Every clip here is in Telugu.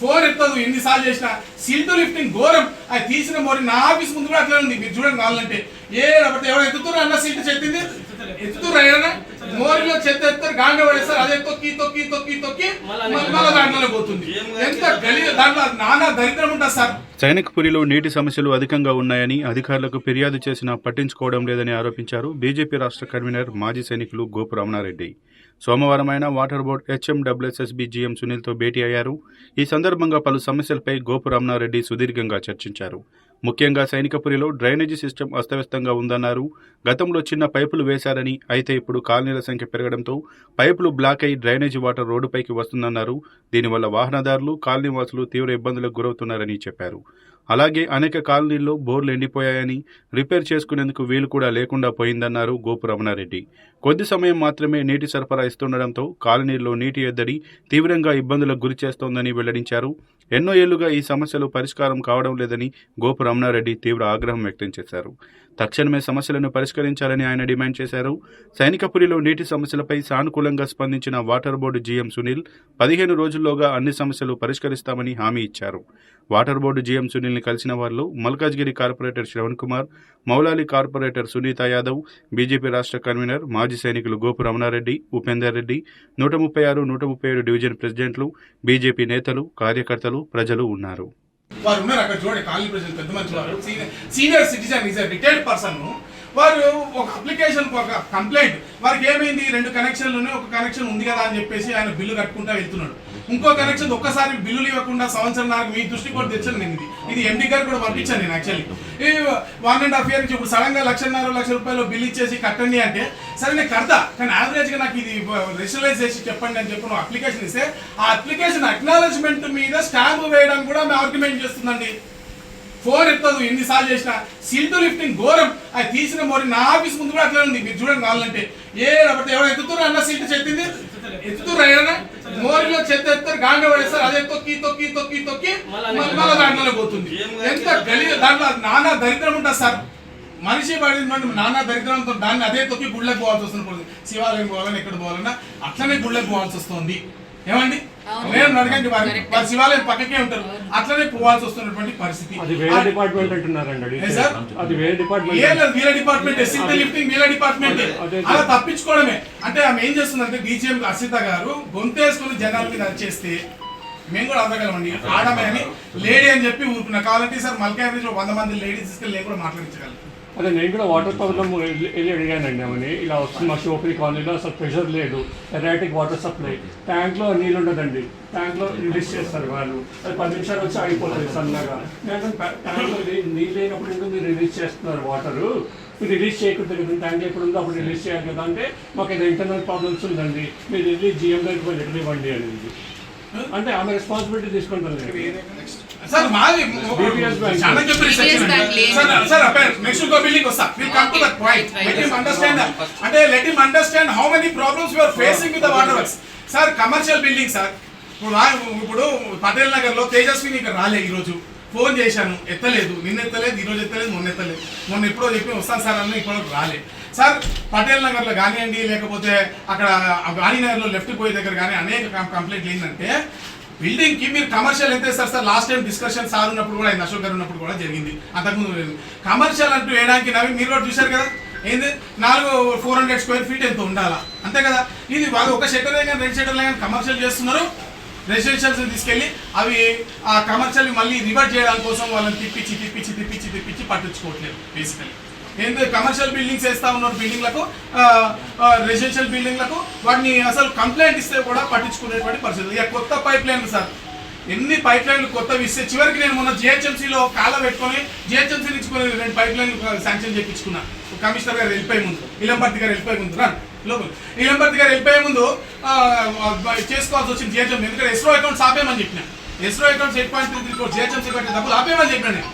ఫోన్ ఎత్తదు ఎన్నిసార్లు చేసినా. సిల్ట్ లిఫ్టింగ్ ఘోరం. అది తీసిన మోరి నా ఆఫీస్ ముందు కూడా అట్లా ఉంది. మీరు చూడండి కావాలంటే ఏ లేకపోతే ఎవరు ఎత్తుతున్నారు అన్న సిల్ట్ చెత్తింది ఎత్తుతున్నారు ఏదైనా? మోరిలో చెత్త ఎత్తారు గాంగ పడేస్తారు. అదే తొక్కి తొక్కి తొక్కి తొక్కి మళ్ళీ దాంట్లోనే పోతుంది. ఎంత గలీ దాంట్లో నానా దరిద్రం ఉంటుంది సార్. సైనిక్పురిలో నీటి సమస్యలు అధికంగా ఉన్నాయని అధికారులకు ఫిర్యాదు చేసినా పట్టించుకోవడం లేదని ఆరోపించారు బీజేపీ రాష్ట్ర కన్వీనర్ మాజీ సైనికులు గోపు రమణారెడ్డి సోమవారం ఆయన వాటర్ బోర్డు హెచ్ఎండబ్ల్యూఎస్ఎస్బీ జీఎం సునీల్తో భేటీ అయ్యారు. ఈ సందర్భంగా పలు సమస్యలపై గోపు రామనారెడ్డి సుదీర్ఘంగా చర్చించారు. ముఖ్యంగా సైనికపురిలో డ్రైనేజీ సిస్టమ్ అస్తవ్యస్తంగా ఉందన్నారు. గతంలో చిన్న పైపులు వేశారని అయితే ఇప్పుడు కాలనీల సంఖ్య పెరగడంతో పైపులు బ్లాక్ అయి డ్రైనేజీ వాటర్ రోడ్డుపైకి వస్తుందన్నారు. దీనివల్ల వాహనదారులు కాలనీవాసులు తీవ్ర ఇబ్బందులకు గురవుతున్నారని చెప్పారు. అలాగే అనేక కాలనీల్లో బోర్లు ఎండిపోయాయని రిపేర్ చేసుకునేందుకు వీలు కూడా లేకుండా పోయిందన్నారు గోపు రమణారెడ్డి కొద్ది సమయం మాత్రమే నీటి సరఫరా ఇస్తుండటంతో కాలనీల్లో నీటి ఎద్దడి తీవ్రంగా ఇబ్బందులకు గురి చేస్తోందని వెల్లడించారు. ఎన్నో ఏళ్ళుగా ఈ సమస్యలు పరిష్కారం కావడం లేదని గోపు రమణారెడ్డి తీవ్ర ఆగ్రహం వ్యక్తం చేశారు. తక్షణమే సమస్యలను పరిష్కరించాలని ఆయన డిమాండ్ చేశారు. సైనికపురిలో నీటి సమస్యలపై సానుకూలంగా స్పందించిన వాటర్ బోర్డు జీఎం సునీల్ పదిహేను రోజుల్లోగా అన్ని సమస్యలు పరిష్కరిస్తామని హామీ ఇచ్చారు. వాటర్ బోర్డు జీఎం సునీల్ని కలిసిన వారిలో Malkajgiri corporator Shravan Kumar Moula Ali corporator Sunitha Yadav BJP రాష్ట్ర కన్వీనర్ మాజీ సైనికులు గోపు రమణారెడ్డి ఉపేందర్ రెడ్డి నూట ముప్పై ఆరు నూట ముప్పై ఏడు డివిజన్ ప్రెసిడెంట్లు బీజేపీ నేతలు కార్యకర్తలు ప్రజలు ఉన్నారు. వారు ఉన్నారు అక్కడ చూడండి కాలనీ ప్రజలు పెద్ద మంచి వారు senior senior citizen is retired person వారు ఒక అప్లికేషన్ ఒక కంప్లైంట్ వారికి ఏమైంది? రెండు కనెక్షన్లు ఉన్నాయి ఒక కనెక్షన్ ఉంది కదా అని చెప్పేసి ఆయన బిల్లు కట్టుకుంటా వెళ్తున్నాడు. ఇంకో కనెక్షన్ ఒక్కసారి బిల్లులు ఇవ్వకుండా సంవత్సరం నాకు మీ దృష్టి కూడా తెచ్చాను నేను ఇది. ఇది ఎండి గారు కూడా పంపించాను నేను యాక్చువల్లీ ఈ వన్ అండ్ హాఫ్ ఇయర్ నుంచి ఇప్పుడు సడన్గా లక్షన్నర లక్ష రూపాయలు బిల్ ఇచ్చేసి కట్టండి అంటే సరే నేను కడతా కానీ యావరేజ్గా నాకు ఇది రిజిస్టరైజ్ చేసి చెప్పండి అని చెప్పి నువ్వు అప్లికేషన్ ఇస్తే ఆ అప్లికేషన్ అక్నాలజ్మెంట్ మీద స్టాంప్ వేయడం కూడా మేము ఆర్గ్యుమెంట్ చేస్తుందండి. ఫోన్ ఎత్తదు ఎన్నిసార్లు చేసినా. సిల్ట్ లిఫ్టింగ్ ఘోరం. అది తీసిన మోరి నా ఆఫీస్ ముందు కూడా అట్లా ఉంది. మీరు చూడండి కావాలంటే. ఏ లేకపోతే ఎవరు ఎత్తుతున్నారు అన్న సిల్ట్ చెత్తింది ఎత్తుతున్నారు ఏదైనా? మోరిలో చెత్త ఎత్తారు గాంగ పడేస్తారు అదే తొక్కి తొక్కి తొక్కి తొక్కి మళ్ళీ దాంట్లోనే పోతుంది. ఎంత గలీ దాంట్లో నానా దరిద్రం ఉంటుంది సార్. మనిషి పడిన నానా దరిద్రంతో దాన్ని అదే తొక్కి గుళ్ళకి పోవాల్సి వస్తుంది శివాలయం పోవాలని ఎక్కడ పోవాలన్నా అట్లనే గుళ్ళకి పోవాల్సి వస్తుంది. ఏమండి? నేను అడగండి వారి శివాలయం పక్కకే ఉంటారు. అట్లనే పోవాల్సి వస్తున్నటువంటి పరిస్థితి. అది వేరే డిపార్ట్మెంట్ అంటున్నారండి ఏ సార్? అది వేరే ఏ డిపార్ట్మెంట్ లేదు వీళ్ళ డిపార్ట్మెంట్. సింగిల్ లిఫ్టింగ్ వీళ్ళ డిపార్ట్మెంట్. అలా తప్పించుకోవడమే. అంటే ఆమె ఏం చేస్తుందంటే డీజీఎం అసిత గారు గొంతేసుకుని జనాల మీద వచ్చేస్తే మేము కూడా అడగలమండి ఆడమే అని లేడీ అని చెప్పి ఊరుకున్నా కావాలంటే సార్ మల్కాయ నుంచి వంద మంది లేడీస్ తీసుకెళ్ళి నేను కూడా మాట్లాడించగలను. అదే నేను కూడా వాటర్ ప్రాబ్లమ్ వెళ్ళి అడిగానండి ఆమెని. ఇలా వస్తుంది మా షోపీ కాలనీలో అసలు ప్రెషర్ లేదు. ఎరాటిక్ వాటర్ సప్లై ట్యాంక్లో నీళ్ళు ఉండదండి. ట్యాంక్లో రిలీజ్ చేస్తారు వాళ్ళు. అది పది నిమిషాలు వచ్చి ఆగిపోతుంది సన్నగా. ట్యాంక్లో నీళ్ళు లేనప్పుడు ఇంకా మీరు రిలీజ్ చేస్తున్నారు వాటరు మీరు రిలీజ్ చేయకూడదు కదా ట్యాంక్ ఎప్పుడు ఉందో అప్పుడు రిలీజ్ చేయాలి కదా అంటే మాకు ఏదో ఇంటర్నల్ ప్రాబ్లమ్స్ ఉందండి. మీరు వెళ్ళి జిఎం దగ్గరికి పోయి ఇవ్వండి అనేది. అంటే ఆమె రెస్పాన్సిబిలిటీ తీసుకుంటుంది. సార్ మాది. చాలా. లేదు. సార్ సార్ నెక్స్ట్ బిల్డింగ్ వస్తా. Will come to that point Right, right. Let him understand అంటే let him understand how many problems you are facing with the water works sir commercial building sir ఇప్పుడు వా- ఇప్పుడు పటేల్ నగర్లో తేజస్విని ఇక్కడ రాలే ఈ రోజు ఫోన్ చేశాను. ఎత్తలేదు. నిన్న ఎత్తలేదు ఈ రోజు ఎత్తలేదు మొన్న ఎత్తలేదు. మొన్న ఎప్పుడో చెప్పి వస్తాను సార్ అన్న ఇప్పుడు రాలే. సార్ పటేల్ నగర్లో కానివ్వండి లేకపోతే అక్కడ గాంధీనగర్లో లెఫ్ట్ పోయే దగ్గర కానీ అనేక కంప్లైంట్లు ఏంటంటే బిల్డింగ్కి మీరు కమర్షియల్ ఎంత ఇస్తారు sir last time discussion sir ఉన్నప్పుడు కూడా అశోక్ గారు ఉన్నప్పుడు కూడా జరిగింది. అంతకుముందు లేదు. కమర్షియల్ అంటూ వేయడానికి నవి మీరు కూడా చూశారు కదా? ఏంది? నాలుగు ఫోర్ హండ్రెడ్ స్క్వేర్ ఫీట్ ఎంత ఉండాలా? అంతే కదా? ఇది వాళ్ళు ఒక షెటర్ కానీ రెండు షెటర్ కానీ కమర్షియల్ చేస్తున్నారు. రెసిడెన్షియల్స్ తీసుకెళ్ళి అవి ఆ కమర్షియల్ మళ్ళీ రివర్ట్ చేయడానికి కోసం వాళ్ళని తిప్పించి తిప్పించి తిప్పించి తిప్పించి పట్టించుకోవట్లేదు బేసికలీ ఏంటి కమర్షియల్ బిల్డింగ్స్ వేస్తా ఉన్నారు బిల్డింగ్లకు రెసిడెన్షియల్ బిల్డింగ్లకు వాటిని అసలు కంప్లైంట్ ఇస్తే కూడా పట్టించుకునేటువంటి పరిస్థితి ఇక కొత్త పైప్ లైన్లు సార్. ఎన్ని పైప్ లైన్లు కొత్తవి ఇస్తే చివరికి నేను మొన్న జిహెచ్ఎంసీలో కాల పెట్టుకొని జిహెచ్ఎంసీ నుంచి కొన్ని రెండు పైప్ లైన్లు శాంక్షన్ చేయించుకున్నా కమిషనర్ గారు వెళ్ళిపోయే ముందు ఇలంపర్తి గారు వెళ్ళిపోయే ముందు రా లోపల. ఇలంపర్తి గారు వెళ్ళిపోయే ముందు చేసుకోవాల్సి వచ్చింది జిహెచ్ఎం ఎందుకంటే ఎస్రో అకౌంట్స్ ఆపేయమని చెప్పిన. Escrow accounts eight point three three crore GHMC కట్టే డబ్బులు ఆపేయమని చెప్పిన నేను.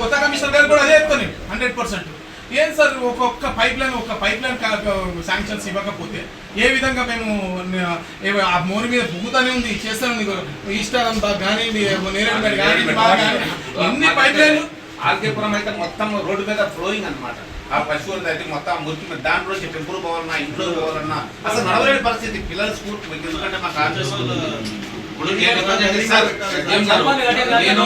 కొత్త కమిషనర్ గారు కూడా అదే చెప్తాను హండ్రెడ్ పర్సెంట్ ఏం సార్ ఒక్కొక్క పైప్ లైన్ ఒక పైప్ లైన్ శాంక్షన్స్ ఇవ్వకపోతే ఏ విధంగా మేము ఆ మోరి మీద పువ్వుతానే ఉంది చేస్తానే ఉంది ఈస్టర్ కానివ్వండి నేరేడు ఎన్ని పైప్ లైన్లు ఆర్కేపురం అయితే మొత్తం రోడ్డు మీద ఫ్లోయింగ్ అన్నమాట. ఆ పశువులు అయితే మొత్తం మురికి మీద దాంట్లో టెంపుల్ పోవాలన్నా ఇంట్లో పోవాలన్నా అసలు నడవలేని పరిస్థితి. పిల్లలు స్కూల్ ఎందుకంటే మాకు ఆఫీస్ ఇప్పుడు నేను సార్, ఏం సార్, నేను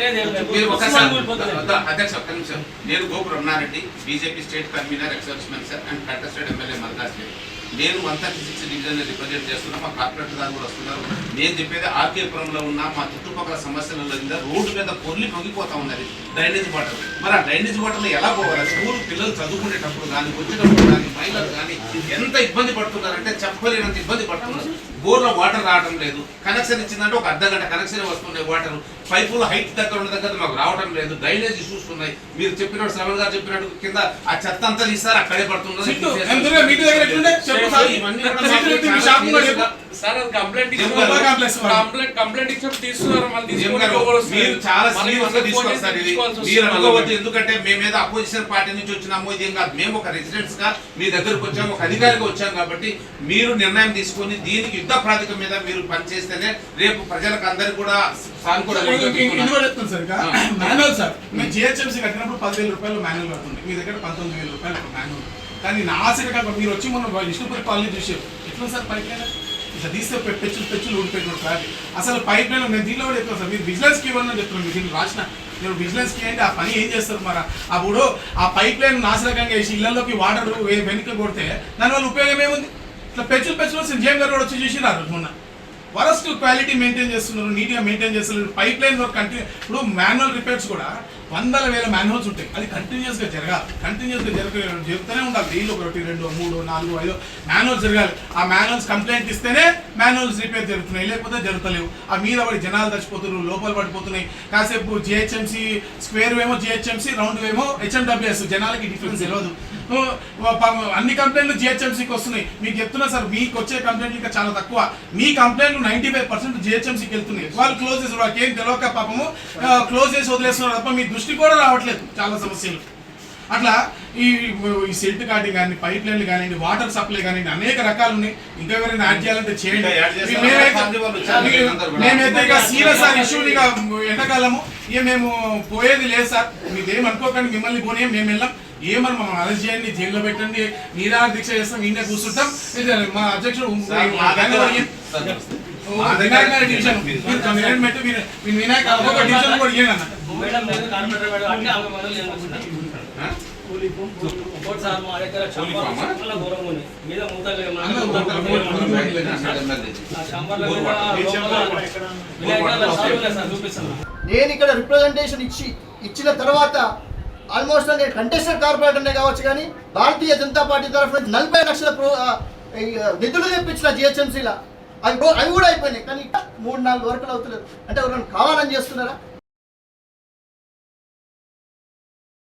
నేను మీరు ఒకసారి వద్ద, అధ్యక్ష ఒక్క నిమిషం. నేను Gopu Ramanareddy BJP state convener exserviceman sir and contested MLA Malkaj నేను one thirty six division represent చేస్తున్నా మా కార్పొరేటర్ గారు కూడా వస్తున్నారు. నేను చెప్పేది ఆర్కేపురంలో ఉన్న మా చుట్టుపక్కల సమస్యల మీద రోడ్డు మీద పొర్లి పొంగిపోతా ఉన్నది డ్రైనేజ్ వాటర్. మరి ఆ డ్రైనేజ్ వాటర్ ఎలా పోవాలి? స్కూల్ పిల్లలు చదువుకునేటప్పుడు కానీ వచ్చేటప్పుడు కానీ మహిళలు కానీ ఎంత ఇబ్బంది పడుతున్నారంటే చెప్పలేనంత ఇబ్బంది పడుతున్నారు. బోర్లో వాటర్ రావడం లేదు. కనెక్షన్ ఇచ్చిందంటే ఒక అర్ధ గంట కనెక్షన్ వస్తున్నాయి వాటర్. పైపులు హైట్ దగ్గర ఉన్న దగ్గర మాకు రావడం లేదు. డ్రైనేజ్ ఇష్యూస్ ఉన్నాయి. మీరు చెప్పినట్టు శ్రవణ్ గారు చెప్పినట్టు కింద ఆ చెత్త అంతా తీస్తారు అక్కడే సిట్టు, ఎందుకంటే మేమేదో అపోజిషన్ పార్టీ నుంచి వచ్చినాము ఇదేం కాదు. మేము ఒక రెసిడెంట్స్గా మీ దగ్గరకు వచ్చాము ఒక అధికారిగా వచ్చాం కాబట్టి మీరు నిర్ణయం తీసుకొని దీనికి యుద్ధ ప్రాతిక మీద మీరు పనిచేస్తేనే రేపు ప్రజలకు అందరికి కూడా సార్ మాన్యువల్ సార్. మేము జిహెచ్ఎంసీ కట్టినప్పుడు పదివేల రూపాయలు మాన్యువల్ పడుతుంది మీ దగ్గర పంతొమ్మిది వేల రూపాయలు మాన్యువల్ కానీ నా ఆశ కాక మీరు వచ్చి మొన్న విష్ణుపురి కాలనీ చూసారు ఎట్లా సార్ పైప్ లైన్ ఇట్లా తీస్తే పెచ్చులు పెచ్చులు ట్రాఫిక్ అసలు పైప్ లైన్ నేను దీనిలో కూడా చెప్తాను సార్. మీరు బిజినెస్కి ఇవ్వని చెప్తున్నాను మీరు దీన్ని రాసిన. మీరు బిజినెస్కి ఏంటి? ఆ పని ఏం చేస్తారు మరి? అప్పుడు ఆ పైప్ లైన్ నాశనకంగా వేసి ఇళ్ళలోకి వాటర్ వెనుక కొడితే దానివల్ల ఉపయోగం ఏముంది? ఇట్లా పెచ్చులు పెచ్చులు సింజేమ్ గారు కూడా వచ్చి చూసి మొన్న. వరస్ట్ క్వాలిటీ మెయింటైన్ చేస్తున్నారు నీట్గా మెయింటైన్ చేస్తున్నారు పైప్ లైన్ వర్క్ కంటిన్యూ ఇప్పుడు మాన్యువల్ రిపేర్స్ కూడా వందల వేల మాన్యువల్స్ ఉంటాయి. అది కంటిన్యూస్గా జరగాలి. కంటిన్యూస్గా జరగ జరుగుతూనే ఉండాలి. డైలీ ఒకటి రెండు మూడు నాలుగు ఐదు మాన్యువల్స్ జరగాలి. ఆ మాన్యువల్స్ కంప్లైంట్ ఇస్తేనే మాన్యువల్స్ రిపేర్ జరుగుతున్నాయి. లేకపోతే జరుగుతలేవు. ఆ మీద పడి జనాలు చచ్చిపోతున్నారు లోపల పడిపోతున్నాయి. కాసేపు జిహెచ్ఎంసీ స్క్వేర్ వేమో జిహెచ్ఎంసీ రౌండ్ వేమో హెచ్ఎండబ్ల్యూఎస్ జనాలకి డిఫరెన్స్ తెలియదు పాపం అన్ని కంప్లైంట్లు జిహెచ్ఎంసీకి వస్తున్నాయి. మీకు చెప్తున్నా సార్ మీకు వచ్చే కంప్లైంట్లు ఇంకా చాలా తక్కువ. మీ కంప్లైంట్లు నైన్టీ ఫైవ్ పర్సెంట్ జిహెచ్ఎంసీకి వెళ్తున్నాయి. వాళ్ళు క్లోజ్ చేసి వాళ్ళకి ఏం తెలియక పాపము క్లోజ్ చేసి వదిలేస్తున్నారు తప్ప మీ దృష్టి కూడా రావట్లేదు చాలా సమస్యలు. అట్లా ఈ ఈ సెల్ట్ కార్డింగ్ కానీ పైప్ లైన్లు కానివ్వండి వాటర్ సప్లై కానివ్వండి అనేక రకాలు ఉన్నాయి. ఇంకా ఎవరైనా యాడ్ చేయాలంటే చేయండి? మేమైతే- ఇక సీరియస్ సార్ ఇష్యూ ఇక ఎండాకాలము ఇక మేము పోయేది లేదు సార్. మీదేం అనుకోకండి మిమ్మల్ని పోనీ మేము వెళ్ళాం. ఏమని మమ్మల్ని అరెస్ట్ చేయండి జైల్లో పెట్టండి నిరాహార దీక్ష చేస్తాం ఈయన కూర్చుంటాం. మా అధ్యక్షుడు వినాయక్ డివిజన్. మీరు మీరు మీరు వినాయక్ డివిజన్ కూడా మేడం కార్పొరేటర్ మేడం అంటే ఆమె సార్ మా దగ్గర? చాలా ఘోరంగా ఉంది మీద నేను ఇక్కడ రిప్రజెంటేషన్ ఇచ్చి ఇచ్చిన తర్వాత ఆల్మోస్ట్ నేను కంటెస్టెడ్ కార్పొరేటర్నే కావచ్చు కానీ భారతీయ జనతా పార్టీ తరఫున నలభై లక్షల నిధులు తెప్పించిన జిహెచ్ఎంసీలా. అవి అవి కూడా అయిపోయినాయి. కానీ మూడు నాలుగు వర్కులు అవుతలేదు. అంటే ఎవరైనా కావాలని చేస్తున్నారా?